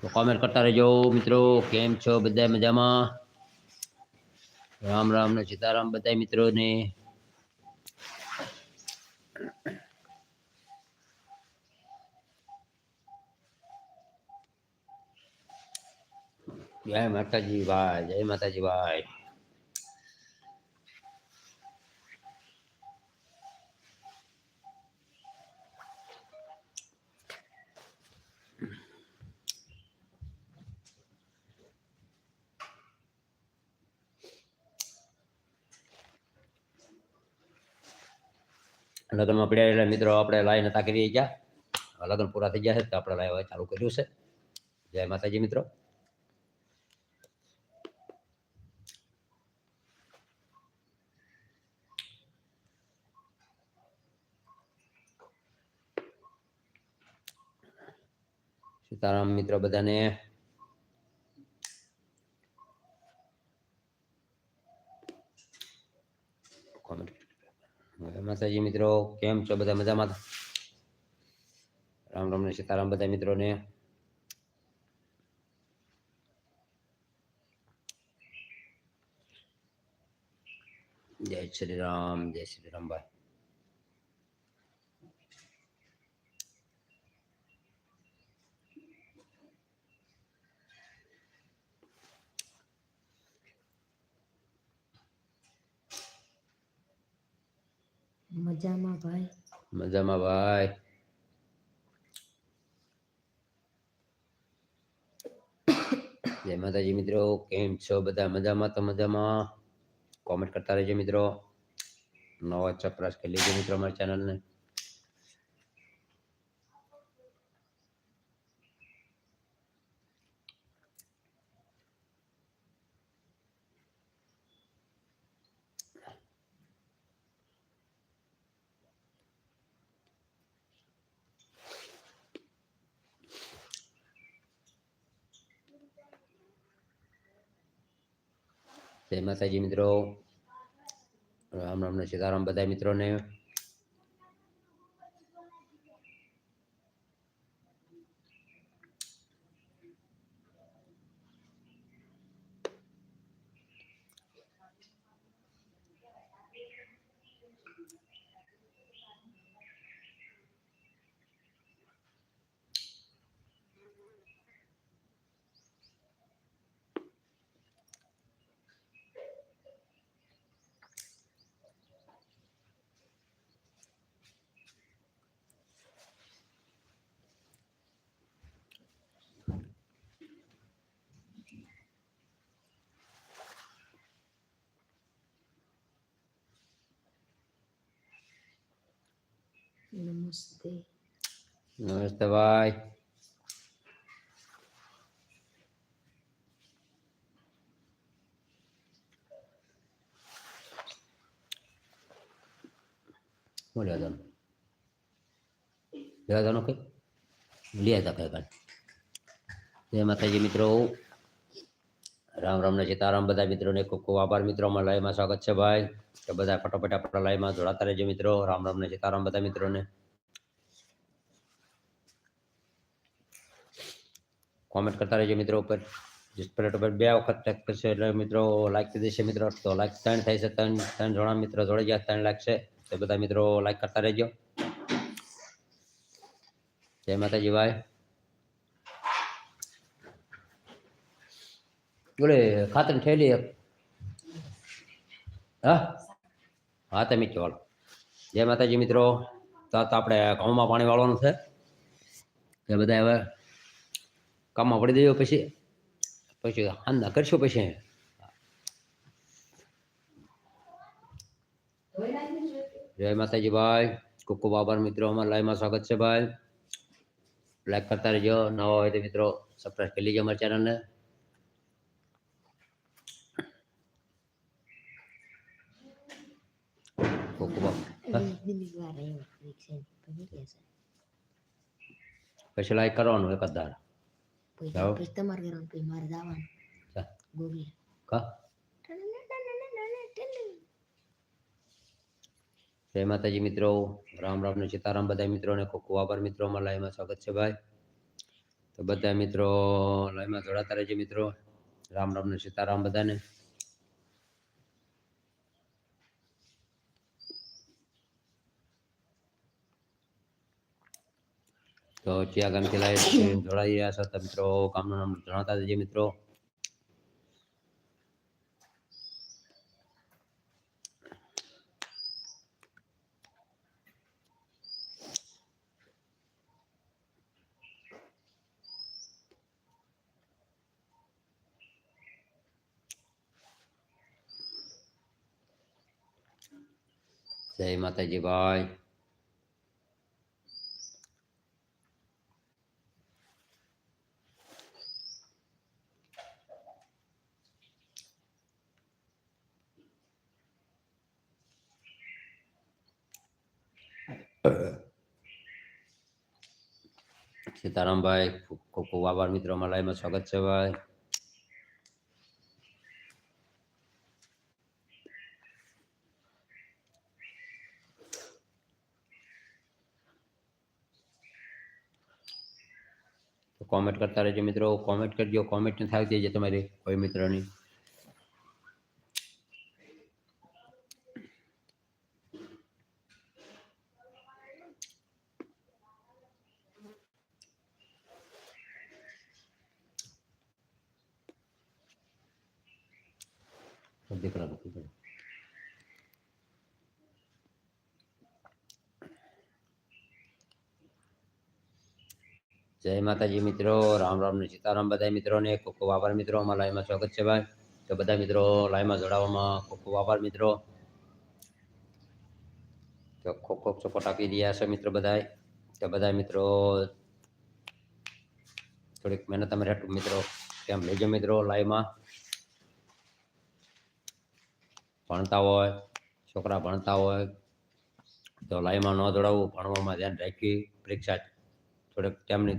તો કોમેન્ટ કરતા રહેજો મિત્રો. કેમ છો બધા મજામાં? રામ રામ ને સીતારામ બધા મિત્રોને. જય માતાજી ભાઈ, જય માતાજી ભાઈ. લગ્નમાં પડ્યા એટલે મિત્રો આપણે લાઈન હતા કરી ગયા લગ્ન પૂરા થઈ ગયા છે તો આપણે લાઈવ ચાલુ કર્યું છે જય માતાજી મિત્રો સીતારામ મિત્રો બધાને કોમેન્ટ જય માતાજી મિત્રો, કેમ છો? બધા મજામાં? રામ રામ ને સીતારામ બધા મિત્રોને. જય શ્રી રામ, જય શ્રી રામ ભાઈ. મજામાં ભાઈ મજામાં ભાઈ જય માતાજી મિત્રો કેમ છો બધા મજામાં તો મજામાં કોમેન્ટ કરતા રહેજો મિત્રો નવા ચપરાશ કરી લેજો મિત્રો અમારી ચેનલને જય માતાજી મિત્રો રામ રામ ને સીતારામ બધા મિત્રોને નમસ્તે નમસ્તે ભાઈ શું લેવા જવાનું લેવા જવાનું કઈ લઈ હતા કઈ કાંઈ જય માતાજી મિત્રો રામ રામ ને સીતારામ બધા મિત્રોને ખૂબ ખૂબ આભાર મિત્રોમાં લાઈવમાં સ્વાગત છે ભાઈ તો બધા ફટોફટ આપણા લાઈવમાં જોડાતા રહેજો મિત્રો રામ રામ ને સીતારામ બધા મિત્રોને કોમેન્ટ કરતા રહેજો મિત્રો ઉપર જીસ પ્લેટ ઉપર બે વખત ટેક કરશે એટલે મિત્રો લાઈક કરી દેશે મિત્રો તો લાઈક ત્રણ થાય છે ત્રણ ત્રણ જણા મિત્રો જોડાઈ ગયા ત્રણ લાઈક છે તો બધા મિત્રો લાઈક કરતા રહેજો જય માતાજી ભાઈ બોલે ખાતર થેલી એક હા હા તમે ચાલો જય માતાજી મિત્રો તો તો આપણે ઘઉંમાં પાણી વાળવાનું છે એ બધા હવે કામમાં પડી દેજો પછી પછી હાંદા કરશો પછી જય માતાજી ભાઈ ખૂબ ખૂબ આભાર મિત્રો અમારા લાઈવમાં સ્વાગત છે ભાઈ લાઈક કરતા રહેજો નવા હોય તો મિત્રો સબસ્ક્રાઈબ કરી લેજો અમારી ચેનલને પછી કે છે પછી લાઈક કરવાનું એક જ દાર પછી જાઓ. પછી તમારે કરવાનું પછી મારે જવાનું ચા. ગોગી કા જય માતાજી મિત્રો રામ રામ ને સીતારામ બધા મિત્રોને ખૂબ ખૂબ આભાર મિત્રો અમારા લાઈવમાં સ્વાગત છે ભાઈ તો બધા મિત્રો લાઈમાં જોડાતા રહેજો મિત્રો રામ રામ ને સીતારામ બધાને તો ચિયા ગામથી લાઈવ જોડાઈ રહ્યા છો તો મિત્રો ગામનું નામ જણાવતા જઈએ મિત્રો જય માતાજી ભાઈ સીતારામભાઈ ખૂબ ખૂબ આભાર મિત્રો, અમારા લાઈવમાં સ્વાગત છે ભાઈ. કોમેન્ટ કરતા રહેજો મિત્રો કોમેન્ટ કરજો કોમેન્ટ ન થાય છે તમારી કોઈ મિત્રની દીકરા નથી પડે જય માતાજી મિત્રો, રામ રામ સીતારામ બધા મિત્રોને ખૂબ ખૂબ આભાર મિત્રો, અમારા લાઈવમાં સ્વાગત છે ભાઈ. તો બધા મિત્રો લાઈવમાં જોડાવામાં ખૂબ ખૂબ આભાર મિત્રો. તો ખૂબ ખૂબ સપોર્ટ આપી રહ્યા છે મિત્રો બધાય. તો બધા મિત્રો, થોડીક મહેનત અમે હાટું મિત્રો. કેમ લેજો મિત્રો લાઈવમાં ભણતા હોય, છોકરા ભણતા હોય, તો લાઈવમાં ન જોડાવવું ભણવામાં ધ્યાન રાખી, પરીક્ષા, થોડીક તેમની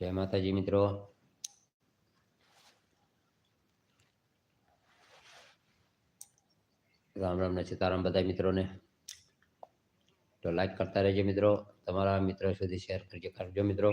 જય માતાજી મિત્રો રામ રામ ને સીતારામ બધા મિત્રોને તો લાઈક કરતા રહેજો મિત્રો તમારા મિત્રો સુધી શેર કરજો કરજો મિત્રો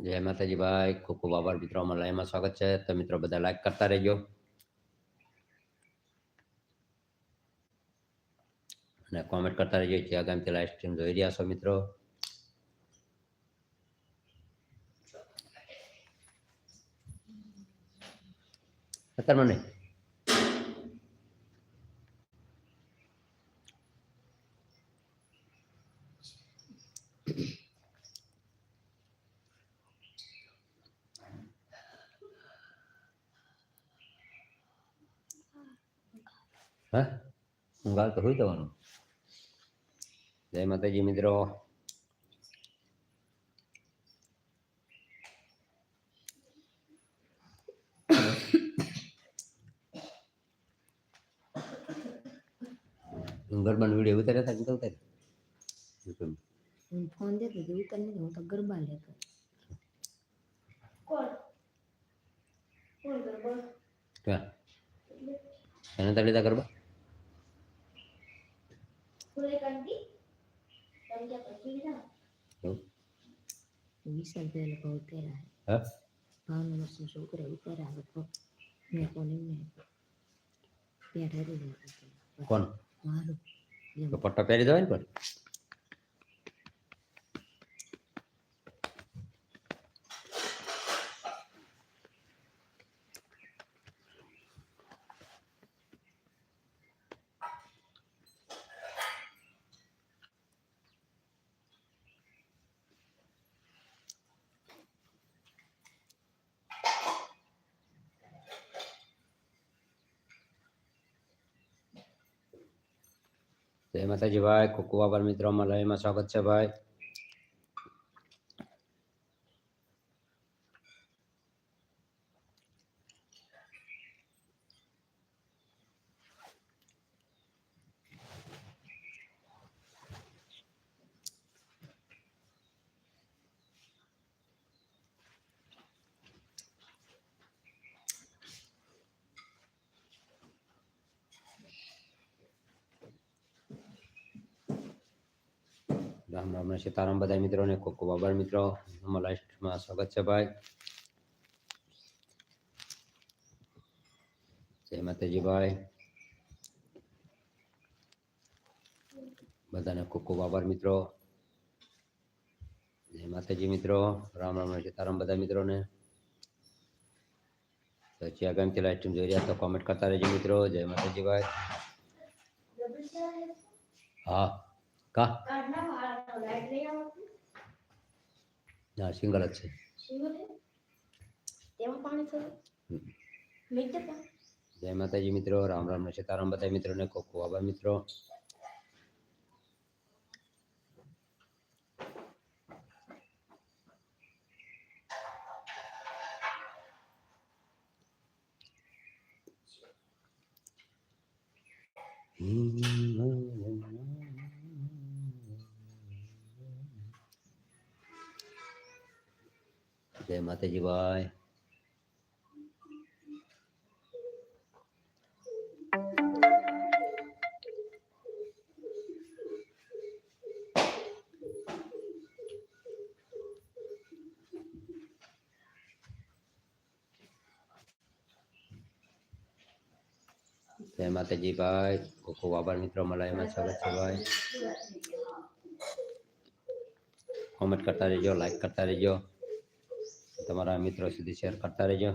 જય માતાજી ભાઈ, ખૂબ ખૂબ આભાર મિત્રો, અમારા લાઈવમાં સ્વાગત છે. તો મિત્રો, બધા લાઈક કરતા રહેજો. અને કોમેન્ટ કરતા રહેજો જે આગામીથી લાઈવ સ્ટ્રીમ જોઈ રહ્યા છો મિત્રો. અત્યારે મને હા ઊંઘ આવે તો હોઈ જવાનું જય માતાજી મિત્રો ગરબાનો વિડીયો ઉતાર્યા હતા કોણ? પટ્ટો પહેરી દેવાય ને પણ જય માતાજી ભાઈ ખૂબ ખૂબ આભાર મિત્રો અમારા લાઈવમાં સ્વાગત છે ભાઈ રામ રામ ને સીતારામ બધા મિત્રોને ખૂબ ખૂબ આભાર મિત્રો અમારા લાઈવમાં સ્વાગત છે ભાઈ જય માતાજી ભાઈ બધાને ખૂબ ખૂબ આભાર મિત્રો જય માતાજી મિત્રો રામ રામ ને સીતારામ બધા મિત્રોને તો જે આગામીથી લાઈવ સ્ટ્રીમ જોઈ રહ્યા તો કોમેન્ટ કરતા રહેજો મિત્રો જય માતાજી ભાઈ હા का? ना सिंगल अच्छे। हम्म। जय माता जी मित्रों राम राम ने सीताराम बताए मित्रों ने कोको आबा मित्रों। Mm-hmm. જય માતાજી ભાઈ જય માતાજી ભાઈ ખૂબ ખૂબ આભાર મિત્રો મળ્યા એમાં સ્વાગત છે ભાઈ કોમેન્ટ કરતા રહેજો લાઈક કરતા રહેજો તમારા મિત્રો સુધી શેર કરતા રહેજો.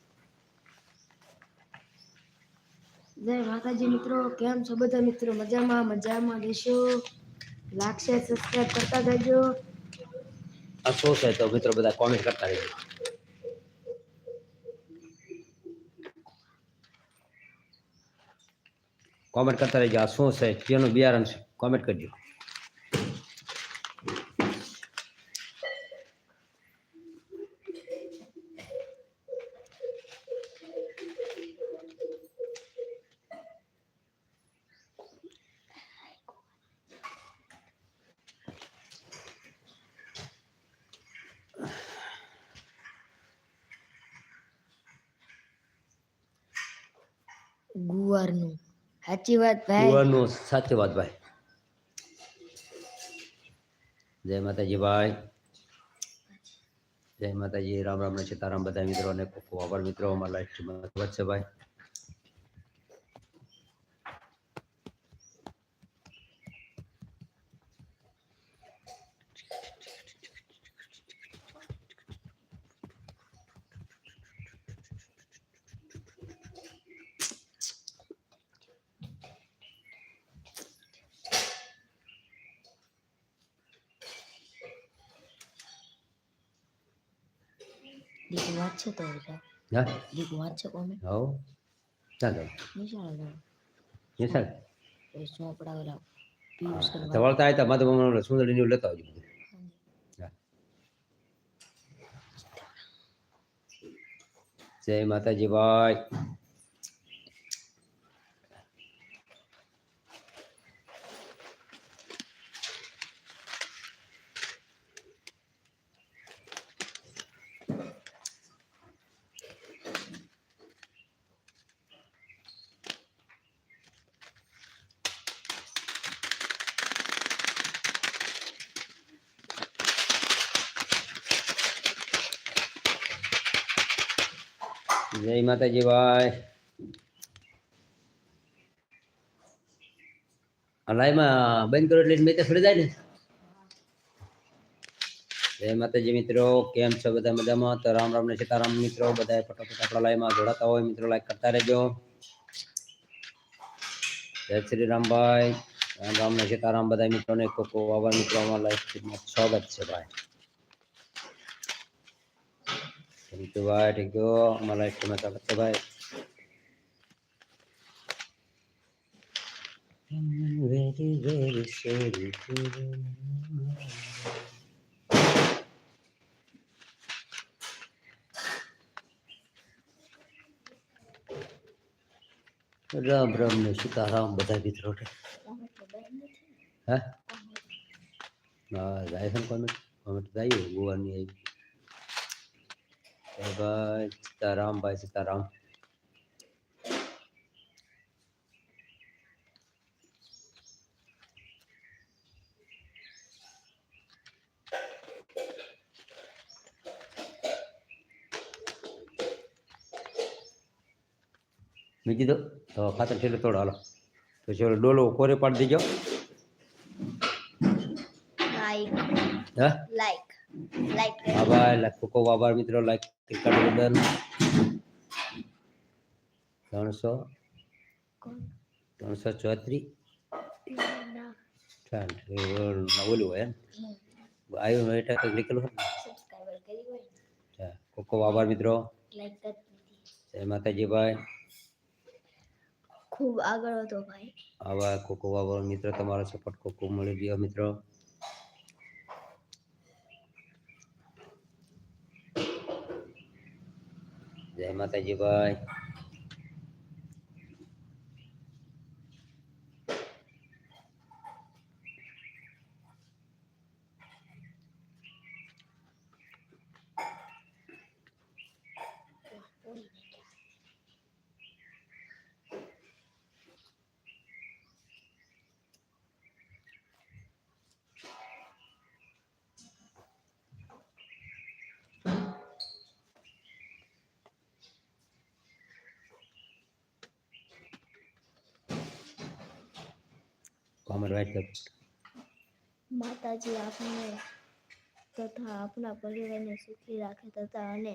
જય માતાજી મિત્રો કેમ છો બધા મિત્રો મજામાં મજામાં દેશો લાગશે સબસ્ક્રાઇબ કરતા જજો આ શું છે તો મિત્રો બધા કોમેન્ટ કરતા રહેજો કોમેન્ટ કરતા રહેજો આ શું છે કેનું બિયારણ છે કોમેન્ટ કરજો ગુવારનું. સાચી વાત ભાઈ. ગુવારનું સાચી વાત ભાઈ. જય માતાજી ભાઈ. જય માતાજી. રામ રામ ને સીતારામ. બધા મિત્રોને ખૂબ ખૂબ આભાર મિત્રો. અમારા લાઈફ છે ભાઈ. છે તો હા વાત છે કોમે હો ચાલો નિશાળ નિશાળ એ ચોપડા ઓલા ધવળતા આવ્યા માધવ મમ્મી સુંદરી લેતા આવજો બધું જય માતાજી ભાઈ માતાજી ભાઈ આ લાઈમાં બંધ કરો એટલે મેં સડી જાય ને જય માતાજી મિત્રો કેમ છો બધા મજામાં તો રામ રામ ને સીતારામ મિત્રો બધા ફટાફટ આપણા લાઈમાં જોડાતા હોય મિત્રો લાઈક કરતા રહેજો જય શ્રી રામભાઈ રામ રામ ને સીતારામ બધા મિત્રોને કોકો વાવા મિત્રોમાં લાઈવ સ્વાગત છે ભાઈ થેન્ક યુ ભાઈ થેન્ક યુ અમારા લાઈવ સ્ટ્રીમમાં સ્વાગત છે ભાઈ very very sorry to Ram Ram ને સીતારામ બધા મિત્રો હે હા જાય છે કોમેન્ટ કોમેન્ટ જાય ગોવાની આવી જય ભાઈ સીતારામ ભાઈ સીતારામ મેં કીધું તો ખાતર છેલ્લે થોડો હાલો. પછી છેલ્લો ડોલો કોરે પાડી દેજો લાઈક હા? લાઈક આભાર લાખ ખૂબ આભાર મિત્રો. લાઈક ક્રિકેટ કરી બદલ ત્રણસો ત્રણસો ચોત્રીસ ચાલ એ હોય એમ. આવ્યું એટલે કંઈક નીકળવું હોય ખૂબ ખૂબ આભાર મિત્રો. લાઈક કરી દીધી. જય માતાજી ભાઈ ખૂબ આગળ હતો ભાઈ. આભાર ખૂબ ખૂબ આભાર મિત્રો. તમારો સપોર્ટ ખૂબ ખૂબ મળી ગયો મિત્રો. જય માતાજી ભાઈ. કોમેન્ટ વાઇટ કર માતાજી આપને તથા આપના પરિવારને સુખી રાખે તથા અને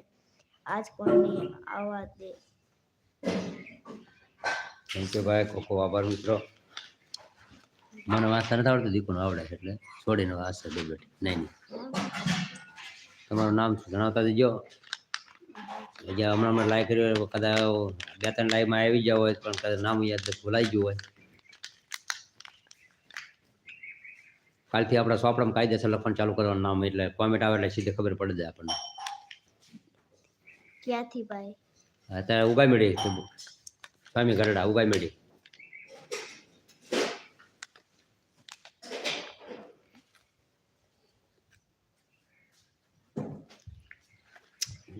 આજ પણ આવવા દે થેન્ક યુ ભાઈ ખૂબ ખૂબ આભાર મિત્રો મને વાંચતા નથી આવડતું દીકુનું આવડે છે એટલે છોડીને વાંચશે બે બેઠી નહીં નહીં તમારું નામ જણાવતા દેજો જે હમણાં હમણાં લાઈક કર્યો હોય, કદાચ બે ત્રણ લાઈવમાં આવી ગયા હોય પણ કદાચ નામ યાદ ભૂલાઈ ગયું હોય કાલથી આપણા સોપડામાં કાયદેસર લખવાનું ચાલુ કરવાનું નામ એટલે કોમેન્ટ આવે એટલે સીધી ખબર પડી જાય આપણને. ક્યાંથી ભાઈ? અત્યારે ઉગાઈ મેળી સ્વામી ગરડા ઉગાઈ મેળી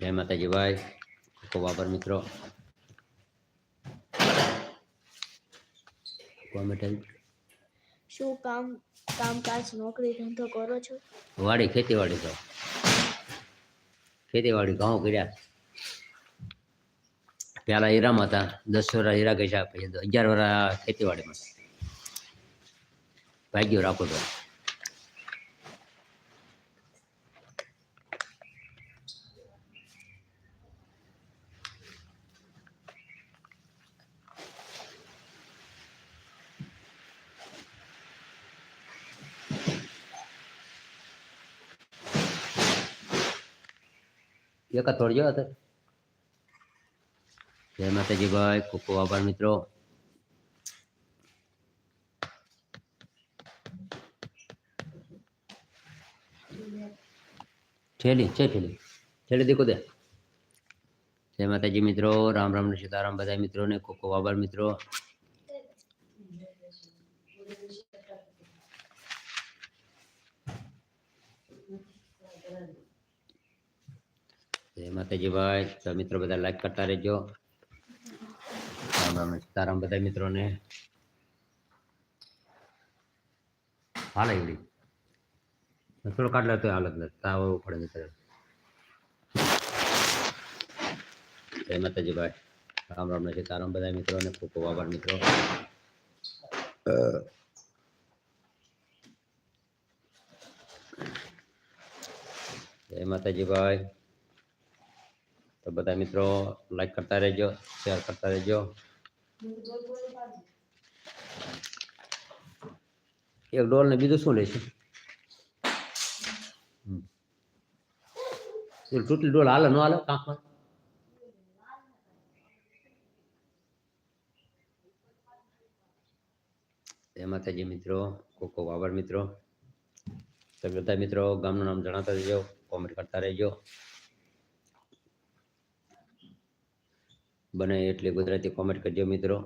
જય માતાજી ભાઈ. ખૂબ આભાર મિત્રો. કોમેન્ટ શું કામ? કામકાજ, નોકરી, ધંધો કરો છો? વાડી, ખેતીવાડી તો. ખેતીવાડી ઘઉં કર્યા. પેલા હીરામાં હતા, દસ વરા હીરા ગયા પછી અગિયાર વરા ખેતીવાડીમાં. ભાગ્યો રાખો તો. એક તોડજો હતો. જય માતાજી ભાઈ, ખૂબ ખૂબ આભાર મિત્રો. થેલી છે થેલી થેલી દીકો દે. જય માતાજી મિત્રો, રામ રામ ને સીતારામ બધા મિત્રોને ખૂબ ખૂબ આભાર મિત્રો. જય માતાજી ભાઈ તો મિત્રો બધા લાઈક કરતા રહેજો રામ રામ ને સીતારામ બધા મિત્રોને હાલે એવડી થોડો કાઢ લેતો હાલત નથી તાવ આવવું પડે મિત્ર જય માતાજી ભાઈ રામ રામ ને સીતારામ બધા મિત્રોને ખૂબ ખૂબ આભાર મિત્રો જય માતાજી ભાઈ તો બધા મિત્રો લાઈક કરતા રહેજો શેર કરતા રહેજો. એક ડોલ ને બીજું શું લેશે. પેલું ડોલ હાલે, ન હાલે? કાંકમાં? જય માતાજી મિત્રો, કોકો વાવર મિત્રો. તમે બધા મિત્રો ગામનું નામ જણાતા રહેજો કોમેન્ટ કરતા રહેજો. બને એટલી ગુજરાતી કોમેન્ટ કરજો મિત્રો.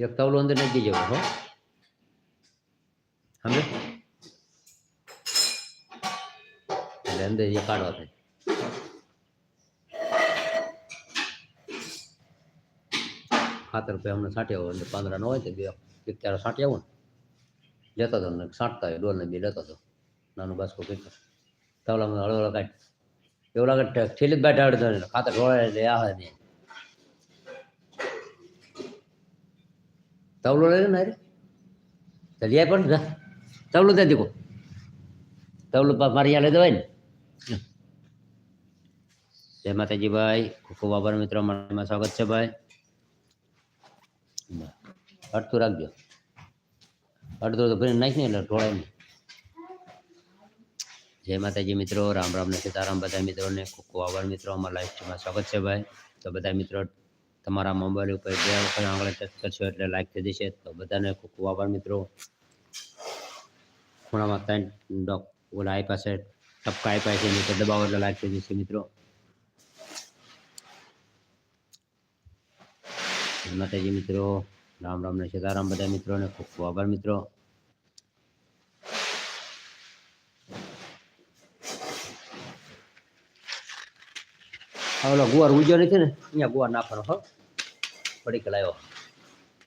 એક તવલો અંદર નાખી જવો હો સમજે એટલે અંદર એ કાઢવા થાય ખાતર પે અમને છાંટી હોય એટલે પાંદડા ન હોય તો બે ચાર છાંટી આવો ને લેતો હતો ને છાંટતા હોય ડોલ ને બે લેતો હતો નાનું બાસ્કો કઈ તવલામાં હળવળ કાઢ એવું લાગે ઠેલી જ બેઠા ખાતર ઢોળાય એટલે આવે નહીં તવલો લઈ લે ને અરે તો લઈ આય પણ જા તવલો દે દીકો તવલો પા મારી યા લઈ દેવાય ને જય માતાજી ભાઈ ખૂબ ખૂબ આભાર મિત્રો મારામાં સ્વાગત છે ભાઈ અડધું રાખજો અડધું તો ભરીને નાખ ને એટલે ઢોળાય નહીં જય માતાજી મિત્રો રામ રામ ને સીતારામ બધા મિત્રોને ખૂબ ખૂબ આભાર મિત્રો અમારા લાઈવ સ્ટ્રીમમાં સ્વાગત છે ભાઈ તો બધા મિત્રો તમારા મોબાઈલ ઉપર બે વખત આંગળે ટચ કરશો એટલે લાઈક થઈ જશે. તો બધાને ખૂબ ખૂબ આભાર મિત્રો. ખૂણામાં ત્રણ ડોક ઓલા આપ્યા છે, ટપકા આપ્યા છે, નીચે દબાવો એટલે લાઈક થઈ જશે મિત્રો. માતાજી મિત્રો. રામ રામ ને સીતારામ. બધા મિત્રોને ખૂબ ખૂબ આભાર મિત્રો. ઓલો ગુવાર ઉજ્યો નથી ને, અહીંયા ગુવાર નાખવાનો, હો. પડીક લાવ્યો.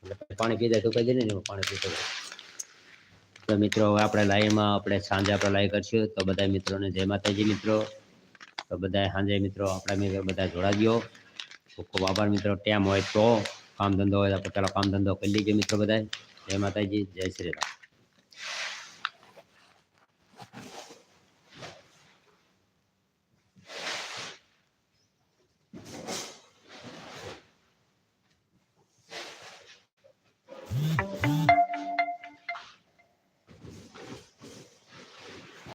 એટલે પાણી પીધા તો કહી દે ને પાણી પીતો તો મિત્રો, હવે આપણે લાઈવમાં, આપણે સાંજે આપણે લાઈવ કરશું. તો બધા મિત્રોને જય માતાજી મિત્રો. તો બધા સાંજે મિત્રો, આપણા મિત્રો બધા જોડાજો ખૂબ ખૂબ આભાર મિત્રો ટાઈમ હોય તો કામ ધંધો હોય તો આપણે કામ ધંધો કરી લીજો મિત્રો બધા જય માતાજી, જય શ્રી રામ.